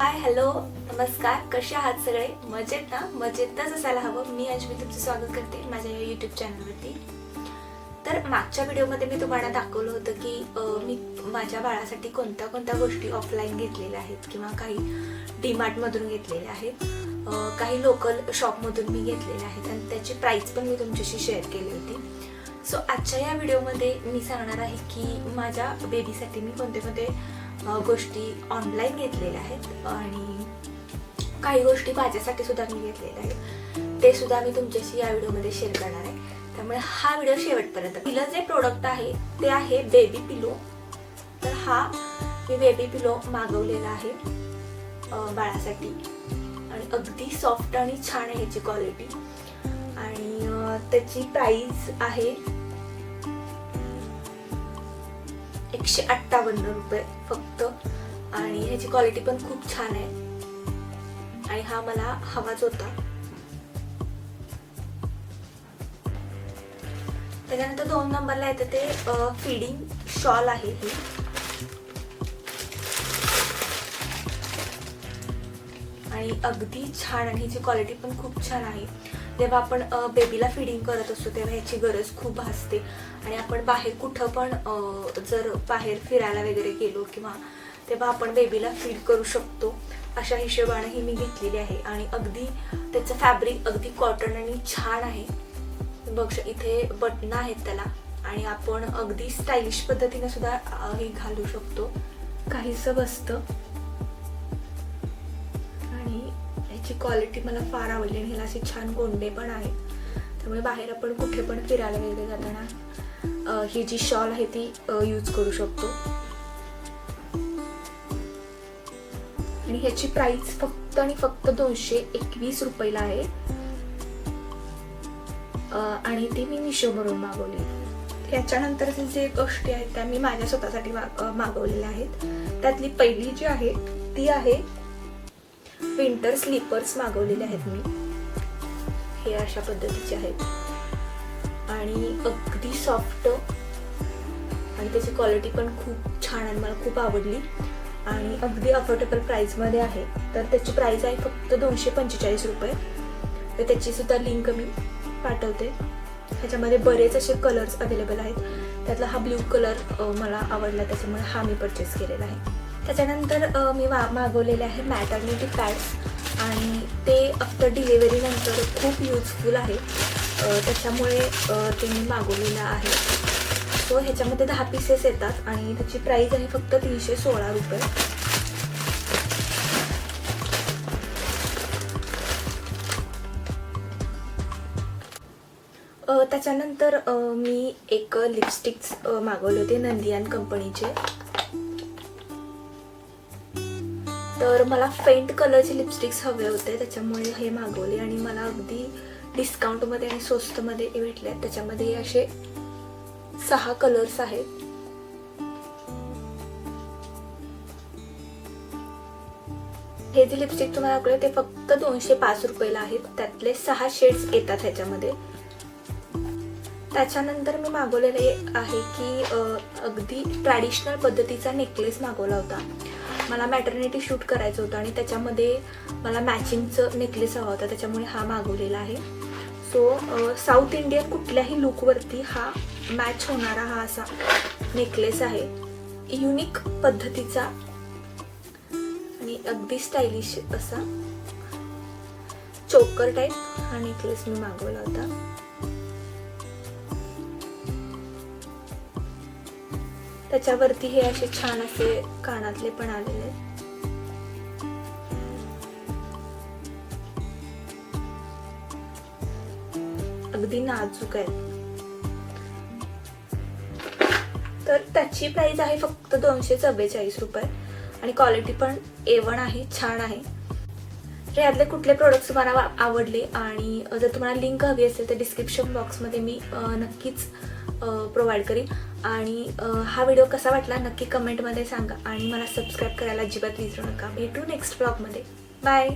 Hi hello नमस्कार. कसे आहात सगळे? मजेत ना? मजेतच असायला हवं. मी अजमी मी तुमचं स्वागत करते माझ्या या यूट्यूब चॅनलवरती तर मागच्या व्हिडिओमध्ये मी तुम्हाला दाखवलं होतं की मी माझ्या बाळासाठी कोणत्या कोणत्या गोष्टी ऑफलाईन घेतलेल्या आहेत किंवा काही डीमार्टमधून घेतलेल्या आहेत. काही लोकल शॉपमधून मी घेतलेल्या आहेत आणि त्याची प्राईस पण मी तुमच्याशी शेअर केली होती. सो आजच्या या व्हिडिओमध्ये मी सांगणार आहे की माझ्या बेबीसाठी मी कोणते कोणते गोष्टी ऑनलाईन घेतलेल्या आहेत आणि काही गोष्टी माझ्यासाठी सुद्धा मी घेतलेल्या आहेत. ते सुद्धा मी तुमच्याशी या व्हिडिओमध्ये शेअर करणार आहे. त्यामुळे हा व्हिडिओ शेवटपर्यंत तिला जे प्रोडक्ट आहे ते आहे बेबी पिलो तर हा मी बेबी पिलो मागवलेला आहे बाळासाठी. आणि अगदी सॉफ्ट आणि छान आहे ह्याची क्वालिटी आणि त्याची प्राईज आहे एकशे अठ्ठावन्न रुपये फक्त. आणि ह्याची क्वालिटी पण खूप छान आहे. आणि हा मला हवाच होता. त्याच्यानंतर दोन नंबरला येतं ते फिडिंग शॉल आहे ही. आणि अगदी छान आणि ह्याची क्वालिटी पण खूप छान आहे. जेव्हा आपण बेबीला फिडिंग करत असतो तेव्हा ह्याची गरज खूप भासते. आणि आपण बाहेर कुठं पण जर बाहेर फिरायला वगैरे गेलो किंवा तेव्हा आपण बेबीला फीड करू शकतो. अशा हिशोबाने ही मी घेतलेली आहे. आणि अगदी त्याचं फॅब्रिक अगदी कॉटन आणि छान आहे. बघ इथे बटणं आहेत त्याला. आणि आपण अगदी स्टायलिश पद्धतीने सुद्धा हे घालू शकतो. काहीसं बसतं. याची क्वालिटी मला फार आवडली आणि ह्याला असे छान गोंडे पण आहेत. त्यामुळे बाहेर आपण कुठे पण फिरायला वगैरे जाताना ही जी शॉल आहे ती यूज करू शकतो. आणि ह्याची प्राइस फक्त आणि फक्त दोनशे एकवीस रुपयाला आहे. आणि ती मी मिशोवरून मागवली. याच्यानंतर जे गोष्टी आहेत त्या मी माझ्या स्वतःसाठी मागवलेल्या आहेत. त्यातली पहिली जी आहे ती आहे विंटर स्लीपर्स मागवलेले आहेत मी. हे अशा पद्धतीचे आहेत. आणि अगदी सॉफ्ट आणि त्याची क्वालिटी पण खूप छान आणि मला खूप आवडली. आणि अगदी अफोर्डेबल प्राईजमध्ये आहे. तर त्याची प्राईज आहे फक्त दोनशे पंचेचाळीस रुपये. तर त्याचीसुद्धा लिंक मी पाठवते. ह्याच्यामध्ये बरेच असे कलर्स अवेलेबल आहेत. त्यातला हा ब्ल्यू कलर मला आवडला. त्याच्यामुळे हा मी परचेस केलेला आहे. त्याच्यानंतर मी वा मागवलेले आहे मॅटर्निटी पॅड्स आणि ते आफ्टर डिलेवरीनंतर खूप युजफुल आहे. त्याच्यामुळे ते मी मागवलेलं आहे. सो ह्याच्यामध्ये दहा पीसेस येतात आणि त्याची प्राईज आहे फक्त तीनशे सोळा रुपये. त्याच्यानंतर मी एक लिपस्टिक्स मागवले होते नंदियान कंपनीचे तर मला फेंट कलरचे लिपस्टिक्स हवे होते त्याच्यामुळे हे मागवले आणि मला अगदी डिस्काउंटमध्ये आणि स्वस्तमध्ये भेटले. आहेत त्याच्यामध्ये असे सहा कलर्स आहेत. हे जे लिपस्टिक तुम्हाला दाखवले ते फक्त दोनशे पाच रुपयाला आहेत. त्यातले सहा शेड्स येतात ह्याच्यामध्ये. त्याच्यानंतर मी मागवलेले आहे की अगदी ट्रॅडिशनल पद्धतीचा नेकलेस मागवला होता. मला मॅटर्निटी शूट करायचं होतं आणि त्याच्यामध्ये मला मॅचिंगचं नेकलेस हवा होता त्याच्यामुळे हा मागवलेला आहे. सो साऊथ इंडियन कुठल्याही लुकवरती हा मॅच होणारा हा असा नेकलेस आहे. युनिक पद्धतीचा आणि अगदी स्टायलिश असा चोकर टाईप हा नेकलेस मी मागवला होता. त्याच्यावरती हे असे छान असे कानातले पण आलेले अगदी नाजूक आहेत. तर त्याची प्राइस आहे फक्त दोनशे चव्वेचाळीस रुपये. आणि क्वालिटी पण ए वन आहे छान आहे. तर यातले कुठले प्रोडक्ट्स तुम्हाला आवडले आणि जर तुम्हाला लिंक हवी असेल तर डिस्क्रिप्शन बॉक्समध्ये मी नक्कीच प्रोव्हाइड करीन. आणि हा व्हिडिओ कसा वाटला नक्की कमेंटमध्ये सांगा आणि मला सबस्क्राईब करायला अजिबात विसरू नका. भेटू नेक्स्ट ब्लॉगमध्ये बाय